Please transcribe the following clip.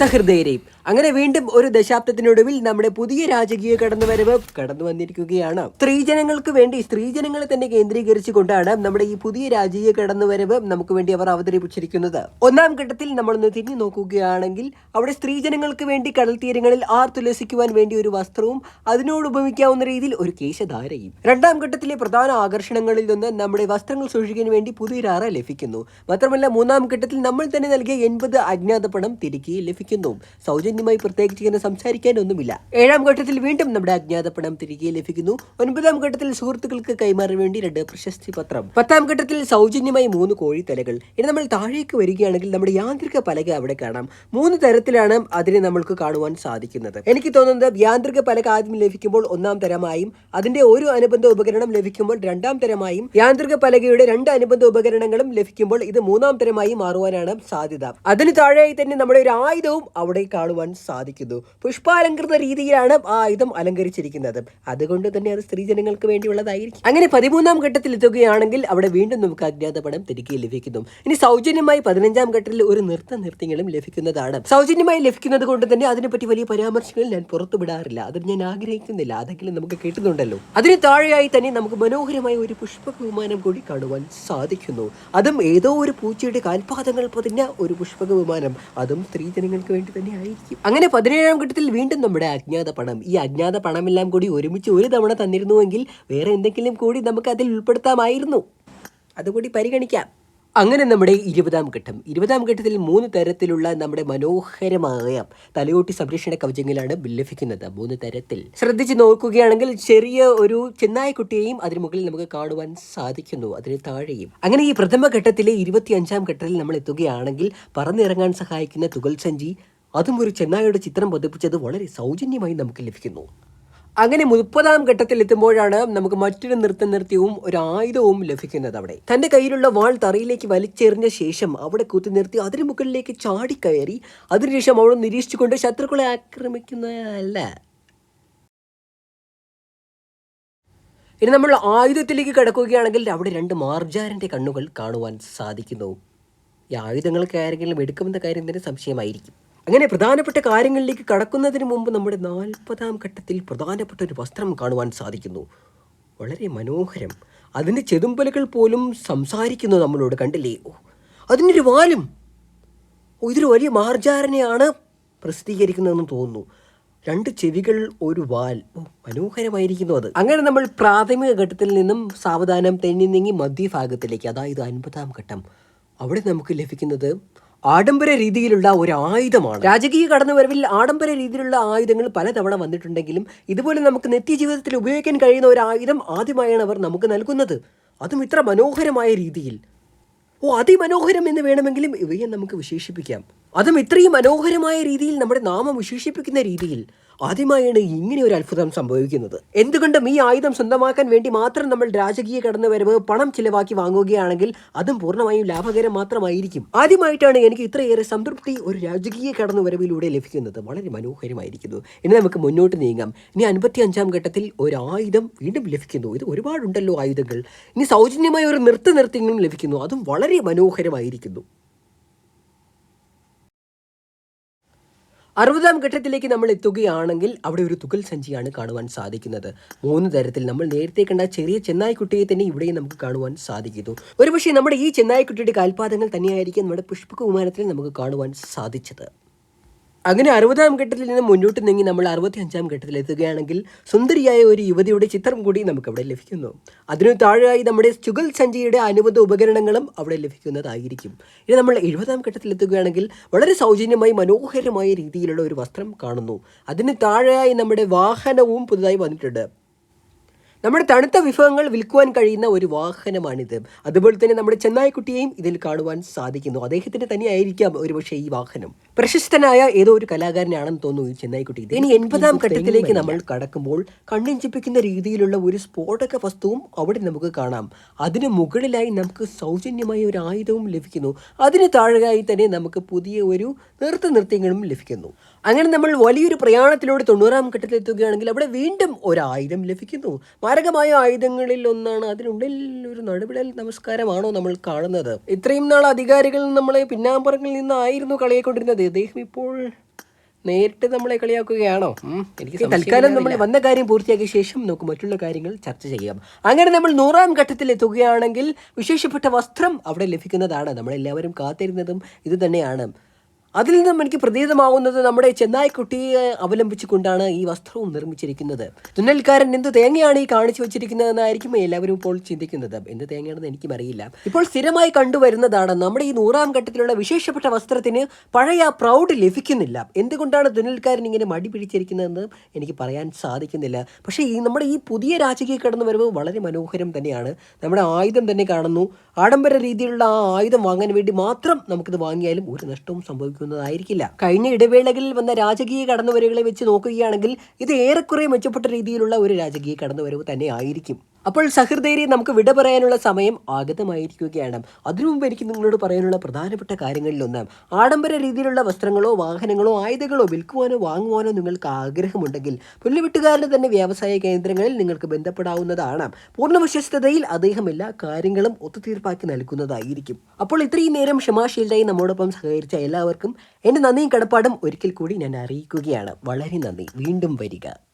സഹൃദയരെയും. അങ്ങനെ വീണ്ടും ഒരു ദശാബ്ദത്തിനൊടുവിൽ നമ്മുടെ പുതിയ രാജകീയ കടന്നുവരവ് കടന്നു വന്നിരിക്കുകയാണ്. സ്ത്രീജനങ്ങൾക്ക് വേണ്ടി സ്ത്രീജനങ്ങളെ തന്നെ കേന്ദ്രീകരിച്ചു കൊണ്ടാണ് നമ്മുടെ ഈ പുതിയ രാജകീയ കടന്നുവരവ് നമുക്ക് വേണ്ടി അവർ അവതരിപ്പിച്ചിരിക്കുന്നത്. ഒന്നാം ഘട്ടത്തിൽ നമ്മളൊന്ന് തിരിഞ്ഞു നോക്കുകയാണെങ്കിൽ അവിടെ സ്ത്രീജനങ്ങൾക്ക് വേണ്ടി കടൽ തീരങ്ങളിൽ ആർത്തുലസിക്കുവാൻ വേണ്ടി ഒരു വസ്ത്രവും അതിനോട് ഉപമിക്കാവുന്ന രീതിയിൽ ഒരു കേശധാരയും. രണ്ടാം ഘട്ടത്തിലെ പ്രധാന ആകർഷണങ്ങളിൽ നിന്ന് നമ്മുടെ വസ്ത്രങ്ങൾ സൂക്ഷിക്കാൻ വേണ്ടി പുതിയൊരു അറ ലഭിക്കുന്നു. മാത്രമല്ല മൂന്നാം ഘട്ടത്തിൽ നമ്മൾ തന്നെ നൽകിയ എൺപത് അജ്ഞാത പണം തിരികെ ലഭിക്കുന്നു സൗജന്യമായി പ്രത്യേകിച്ച് ഇങ്ങനെ സംസാരിക്കാനൊന്നുമില്ല. ഏഴാം ഘട്ടത്തിൽ വീണ്ടും നമ്മുടെ അജ്ഞാത പണം തിരികെ ലഭിക്കുന്നു. ഒൻപതാം ഘട്ടത്തിൽ സുഹൃത്തുക്കൾക്ക് കൈമാറാൻ വേണ്ടി രണ്ട് പ്രശസ്തി പത്രം. പത്താം ഘട്ടത്തിൽ സൗജന്യമായി മൂന്ന് കോഴിത്തലകൾ. ഇനി നമ്മൾ താഴേക്ക് വരികയാണെങ്കിൽ നമ്മുടെ യാന്ത്രിക പലക അവിടെ കാണാം. മൂന്ന് തരത്തിലാണ് അതിനെ നമ്മൾക്ക് കാണുവാൻ സാധിക്കുന്നത്. എനിക്ക് തോന്നുന്നത് യാന്ത്രിക പലക ആദ്യം ലഭിക്കുമ്പോൾ ഒന്നാം തരമായും അതിന്റെ ഒരു അനുബന്ധ ഉപകരണം ലഭിക്കുമ്പോൾ രണ്ടാം തരമായും യാന്ത്രിക പലകയുടെ രണ്ട് അനുബന്ധ ഉപകരണങ്ങളും ലഭിക്കുമ്പോൾ ഇത് മൂന്നാം തരമായി മാറുവാനാണ് സാധ്യത. അതിന് താഴെയായി തന്നെ നമ്മുടെ ഒരു ആയുധവും അവിടെ കാണുവാൻ സാധിക്കുന്നു. പുഷ്പാലങ്കൃത രീതിയിലാണ് ആ ആയുധം അലങ്കരിച്ചിരിക്കുന്നത്. അതുകൊണ്ട് തന്നെ അത് സ്ത്രീജനങ്ങൾക്ക് വേണ്ടിയുള്ളതായിരിക്കും. അങ്ങനെ പതിമൂന്നാം ഘട്ടത്തിൽ എത്തുകയാണെങ്കിൽ അവിടെ വീണ്ടും നമുക്ക് അജ്ഞാത പണം തിരികെ ലഭിക്കുന്നു. ഇനി സൗജന്യമായി പതിനഞ്ചാം ഘട്ടത്തിൽ ഒരു നൃത്ത നൃത്യങ്ങളും ലഭിക്കുന്നതാണ്. സൗജന്യമായി ലഭിക്കുന്നത് കൊണ്ട് തന്നെ അതിനെപ്പറ്റി വലിയ പരാമർശങ്ങൾ ഞാൻ പുറത്തുവിടാറില്ല. അത് ഞാൻ ആഗ്രഹിക്കുന്നില്ല. അതെങ്കിലും നമുക്ക് കിട്ടുന്നുണ്ടല്ലോ. അതിന് താഴെയായി തന്നെ നമുക്ക് മനോഹരമായ ഒരു പുഷ്പ വിമാനം കൂടി കാണുവാൻ സാധിക്കുന്നു. അതും ഏതോ ഒരു പൂച്ചയുടെ കാൽപാദങ്ങൾ പതിഞ്ഞ ഒരു പുഷ്പക വിമാനം അതും സ്ത്രീജനങ്ങൾക്ക് വേണ്ടി തന്നെ ആയിരിക്കും. അങ്ങനെ പതിനേഴാം ഘട്ടത്തിൽ വീണ്ടും നമ്മുടെ അജ്ഞാത പണം. ഈ അജ്ഞാത പണമെല്ലാം കൂടി ഒരുമിച്ച് ഒരു തവണ തന്നിരുന്നുവെങ്കിൽ വേറെ എന്തെങ്കിലും കൂടി നമുക്ക് അതിൽ ഉൾപ്പെടുത്താമായിരുന്നു. അതുകൂടി പരിഗണിക്കാം. അങ്ങനെ നമ്മുടെ ഇരുപതാം ഘട്ടം. ഇരുപതാം ഘട്ടത്തിൽ മൂന്ന് തരത്തിലുള്ള നമ്മുടെ മനോഹരമായ തലയോട്ടി സംരക്ഷണ കവചങ്ങളാണ് ലഭിക്കുന്നത് മൂന്ന് തരത്തിൽ. ശ്രദ്ധിച്ച് നോക്കുകയാണെങ്കിൽ ചെറിയ ഒരു ചെന്നായക്കുട്ടിയെയും അതിന് മുകളിൽ നമുക്ക് കാണുവാൻ സാധിക്കുന്നു. അതിന് താഴെയും. അങ്ങനെ ഈ പ്രഥമ ഘട്ടത്തിലെ ഇരുപത്തി അഞ്ചാം ഘട്ടത്തിൽ നമ്മൾ എത്തുകയാണെങ്കിൽ പറന്നിറങ്ങാൻ സഹായിക്കുന്ന തുകൽ സഞ്ചി അതും ഒരു ചെന്നായയുടെ ചിത്രം പതിപ്പിച്ചത് വളരെ സൗജന്യമായി നമുക്ക് ലഭിക്കുന്നു. അങ്ങനെ മുപ്പതാം ഘട്ടത്തിൽ എത്തുമ്പോഴാണ് നമുക്ക് മറ്റൊരു നൃത്ത നൃത്യവും ഒരു ആയുധവും ലഭിക്കുന്നത് അവിടെ. തന്റെ കയ്യിലുള്ള വാൾ തറയിലേക്ക് വലിച്ചെറിഞ്ഞ ശേഷം അവിടെ കുത്തി നിർത്തി അതിന് മുകളിലേക്ക് ചാടിക്കയറി അതിനുശേഷം അവൾ നിരീക്ഷിച്ചുകൊണ്ട് ശത്രുക്കളെ ആക്രമിക്കുന്നതല്ല. ഇനി നമ്മൾ ആയുധത്തിലേക്ക് കിടക്കുകയാണെങ്കിൽ അവിടെ രണ്ട് മാർജാരന്റെ കണ്ണുകൾ കാണുവാൻ സാധിക്കുന്നു. ഈ ആയുധങ്ങൾക്ക് ആരെങ്കിലും എടുക്കുമെന്ന കാര്യം തന്നെ സംശയമായിരിക്കും. അങ്ങനെ പ്രധാനപ്പെട്ട കാര്യങ്ങളിലേക്ക് കടക്കുന്നതിന് മുമ്പ് നമ്മുടെ നാൽപ്പതാം ഘട്ടത്തിൽ പ്രധാനപ്പെട്ട ഒരു വസ്ത്രം കാണുവാൻ സാധിക്കുന്നു. വളരെ മനോഹരം. അതിന്റെ ചെതുമ്പലുകൾ പോലും സംസാരിക്കുന്നു നമ്മളോട് കണ്ടില്ലേ? ഓ അതിനൊരു വാലും. ഓ ഇതൊരു വലിയ മാർജാരനെയാണ് പ്രസിദ്ധീകരിക്കുന്നതെന്ന് തോന്നുന്നു. രണ്ട് ചെവികൾ ഒരു വാൽ. ഓ മനോഹരമായിരിക്കുന്നു അത്. അങ്ങനെ നമ്മൾ പ്രാഥമിക ഘട്ടത്തിൽ നിന്നും സാവധാനം തെന്നി നീങ്ങി മധ്യഭാഗത്തിലേക്ക് അതായത് അൻപതാം ഘട്ടം അവിടെ നമുക്ക് ലഭിക്കുന്നത് ആഡംബര രീതിയിലുള്ള ഒരു ആയുധമാണ്. രാജകീയ കടന്നുവരവിൽ ആഡംബര രീതിയിലുള്ള ആയുധങ്ങൾ പലതവണ വന്നിട്ടുണ്ടെങ്കിലും ഇതുപോലെ നമുക്ക് നിത്യജീവിതത്തിൽ ഉപയോഗിക്കാൻ കഴിയുന്ന ഒരു ആയുധം ആദ്യമായാണ് അവർ നമുക്ക് നൽകുന്നത്. അതും ഇത്ര മനോഹരമായ രീതിയിൽ. ഓ അതിമനോഹരം എന്ന് വേണമെങ്കിലും ഇവയെ നമുക്ക് വിശേഷിപ്പിക്കാം. അതും ഇത്രയും മനോഹരമായ രീതിയിൽ നമ്മുടെ നാമം വിശേഷിപ്പിക്കുന്ന രീതിയിൽ. ആദ്യമായാണ് ഇങ്ങനെ ഒരു അത്ഭുതം സംഭവിക്കുന്നത്. എന്തുകൊണ്ടും ഈ ആയുധം സ്വന്തമാക്കാൻ വേണ്ടി മാത്രം നമ്മൾ രാജകീയ കടന്നുവരവ് പണം ചിലവാക്കി വാങ്ങുകയാണെങ്കിൽ അതും പൂർണമായും ലാഭകരം മാത്രമായിരിക്കും. ആദ്യമായിട്ടാണ് എനിക്ക് ഇത്രയേറെ സംതൃപ്തി ഒരു രാജകീയ കടന്നുവരവിലൂടെ ലഭിക്കുന്നത്. വളരെ മനോഹരമായിരിക്കുന്നു. ഇനി നമുക്ക് മുന്നോട്ട് നീങ്ങാം. ഇനി അൻപത്തി അഞ്ചാം ഘട്ടത്തിൽ ഒരു ആയുധം വീണ്ടും ലഭിക്കുന്നു. ഇത് ഒരുപാടുണ്ടല്ലോ ആയുധങ്ങൾ. ഇനി സൗജന്യമായ ഒരു നൃത്ത നൃത്യങ്ങളും ലഭിക്കുന്നു. അതും വളരെ മനോഹരമായിരിക്കുന്നു. അറുപതാം ഘട്ടത്തിലേക്ക് നമ്മൾ എത്തുകയാണെങ്കിൽ അവിടെ ഒരു തുകൽ സഞ്ചിയാണ് കാണുവാൻ സാധിക്കുന്നത്. മൂന്ന് തരത്തിൽ നമ്മൾ നേരത്തെ കണ്ട ചെറിയ ചെന്നായ്ക്കുട്ടിയെ തന്നെ ഇവിടെയും നമുക്ക് കാണുവാൻ സാധിക്കുന്നു. ഒരുപക്ഷെ നമ്മുടെ ഈ ചെന്നായ്ക്കുട്ടിയുടെ കാൽപാദങ്ങൾ തന്നെയായിരിക്കും നമ്മുടെ പുഷ്പകുമാരത്തിൽ നമുക്ക് കാണുവാൻ സാധിച്ചത്. അങ്ങനെ അറുപതാം ഘട്ടത്തിൽ നിന്ന് മുന്നോട്ട് നീങ്ങി നമ്മൾ അറുപത്തി അഞ്ചാം ഘട്ടത്തിൽ എത്തുകയാണെങ്കിൽ സുന്ദരിയായ ഒരു യുവതിയുടെ ചിത്രം കൂടി നമുക്ക് അവിടെ ലഭിക്കുന്നു. അതിനു താഴെയായി നമ്മുടെ ചുഗൽ സഞ്ചിയുടെ അനുബന്ധ ഉപകരണങ്ങളും അവിടെ ലഭിക്കുന്നതായിരിക്കും. ഇനി നമ്മൾ എഴുപതാം ഘട്ടത്തിൽ എത്തുകയാണെങ്കിൽ വളരെ സൗജന്യമായി മനോഹരമായ രീതിയിലുള്ള ഒരു വസ്ത്രം കാണുന്നു. അതിന് താഴെയായി നമ്മുടെ വാഹനവും പുതുതായി വന്നിട്ടുണ്ട്. നമ്മുടെ തണുത്ത വിഭവങ്ങൾ വിൽക്കുവാൻ കഴിയുന്ന ഒരു വാഹനമാണിത്. അതുപോലെ തന്നെ നമ്മുടെ ചെന്നായ്ക്കുട്ടിയെയും ഇതിൽ കാണുവാൻ സാധിക്കുന്നു. അദ്ദേഹത്തിന് തന്നെയായിരിക്കാം ഒരുപക്ഷെ ഈ വാഹനം. പ്രശസ്തനായ ഏതോ ഒരു കലാകാരനാണെന്ന് തോന്നുന്നു ഈ ചെന്നായ്ക്കുട്ടി. ഇനി എൺപതാം ഘട്ടത്തിലേക്ക് നമ്മൾ കടക്കുമ്പോൾ കണ്ണിഞ്ചിപ്പിക്കുന്ന രീതിയിലുള്ള ഒരു സ്ഫോടക വസ്തുവും അവിടെ നമുക്ക് കാണാം. അതിന് മുകളിലായി നമുക്ക് സൗജന്യമായ ഒരു ആയുധവും ലഭിക്കുന്നു. അതിന് താഴെയായി തന്നെ നമുക്ക് പുതിയ ഒരു നൃത്ത നൃത്യങ്ങളും ലഭിക്കുന്നു. അങ്ങനെ നമ്മൾ വലിയൊരു പ്രയാണത്തിലൂടെ തൊണ്ണൂറാം ഘട്ടത്തിൽ എത്തുകയാണെങ്കിൽ അവിടെ വീണ്ടും ഒരു ആയുധം ലഭിക്കുന്നു. മാരകമായ ആയുധങ്ങളിൽ ഒന്നാണ്. അതിനുള്ളിൽ ഒരു നടുവിടൽ നമസ്കാരമാണോ നമ്മൾ കാണുന്നത്? ഇത്രയും നാൾ അധികാരികൾ നമ്മളെ പിന്നാമ്പുറങ്ങളിൽ നിന്നായിരുന്നു കളിയെക്കൊണ്ടിരുന്നത്. അദ്ദേഹം ഇപ്പോൾ നേരിട്ട് നമ്മളെ കളിയാക്കുകയാണോ? എനിക്ക് തൽക്കാലം നമ്മൾ വന്ന കാര്യം പൂർത്തിയാക്കിയ ശേഷം നമുക്ക് മറ്റുള്ള കാര്യങ്ങൾ ചർച്ച ചെയ്യാം. അങ്ങനെ നമ്മൾ നൂറാം ഘട്ടത്തിൽ എത്തുകയാണെങ്കിൽ വിശേഷപ്പെട്ട വസ്ത്രം അവിടെ ലഭിക്കുന്നതാണ്. നമ്മളെല്ലാവരും കാത്തിരുന്നതും ഇത് തന്നെയാണ് അതിൽ നിന്നും എനിക്ക് പ്രതീതമാവുന്നത് നമ്മുടെ ചെന്നായ്ക്കുട്ടിയെ അവലംബിച്ചുകൊണ്ടാണ് ഈ വസ്ത്രവും നിർമ്മിച്ചിരിക്കുന്നത്. തുന്നൽക്കാരൻ എന്ത് തേങ്ങയാണ് ഈ കാണിച്ചു വെച്ചിരിക്കുന്നതെന്നായിരിക്കും എല്ലാവരും ഇപ്പോൾ ചിന്തിക്കുന്നത്. എന്ത് തേങ്ങയാണെന്ന് എനിക്കും അറിയില്ല. ഇപ്പോൾ സ്ഥിരമായി കണ്ടുവരുന്നതാണ് നമ്മുടെ ഈ നൂറാം ഘട്ടത്തിലുള്ള വിശേഷപ്പെട്ട വസ്ത്രത്തിന് പഴയ പ്രൗഡ് ലഭിക്കുന്നില്ല. എന്തുകൊണ്ടാണ് തുന്നൽക്കാരൻ ഇങ്ങനെ മടി പിടിച്ചിരിക്കുന്നതെന്ന് എനിക്ക് പറയാൻ സാധിക്കുന്നില്ല. പക്ഷേ ഈ നമ്മുടെ ഈ പുതിയ രാജകീയ കടന്നു വരവ് വളരെ മനോഹരം തന്നെയാണ്. നമ്മുടെ ആയുധം തന്നെ കാണുന്നു. ആഡംബര രീതിയിലുള്ള ആ ആയുധം വാങ്ങാൻ വേണ്ടി മാത്രം നമുക്കിത് വാങ്ങിയാലും ഒരു നഷ്ടവും സംഭവിക്കുന്നതായിരിക്കില്ല കഴിഞ്ഞ ഇടവേളകളിൽ വന്ന രാജകീയ കടന്നുവരവുകളെ വെച്ച് നോക്കുകയാണെങ്കിൽ ഇത് ഏറെക്കുറെ മെച്ചപ്പെട്ട രീതിയിലുള്ള ഒരു രാജകീയ കടന്നുവരവ് തന്നെ ആയിരിക്കും. അപ്പോൾ സഹൃദയരെ നമുക്ക് വിട പറയാനുള്ള സമയം ആഗതമായിരിക്കുകയാണ്. അതിനു മുമ്പ് എനിക്ക് നിങ്ങളോട് പറയാനുള്ള പ്രധാനപ്പെട്ട കാര്യങ്ങളിലൊന്ന് ആഡംബര രീതിയിലുള്ള വസ്ത്രങ്ങളോ വാഹനങ്ങളോ ആയുധങ്ങളോ വിൽക്കുവാനോ വാങ്ങുവാനോ നിങ്ങൾക്ക് ആഗ്രഹമുണ്ടെങ്കിൽ പുല്ലുവിട്ടുകാരുടെ തന്നെ വ്യവസായ കേന്ദ്രങ്ങളിൽ നിങ്ങൾക്ക് ബന്ധപ്പെടാവുന്നതാണ്. പൂർണ വിശ്വസ്തതയിൽ അദ്ദേഹം എല്ലാ കാര്യങ്ങളും ഒത്തുതീർപ്പാക്കി നൽകുന്നതായിരിക്കും. അപ്പോൾ ഇത്രയും നേരം ക്ഷമാശീലതായി നമ്മോടൊപ്പം സഹകരിച്ച എല്ലാവർക്കും എന്റെ നന്ദിയും കടപ്പാടും ഒരിക്കൽ കൂടി ഞാൻ അറിയിക്കുകയാണ്. വളരെ നന്ദി. വീണ്ടും വരിക.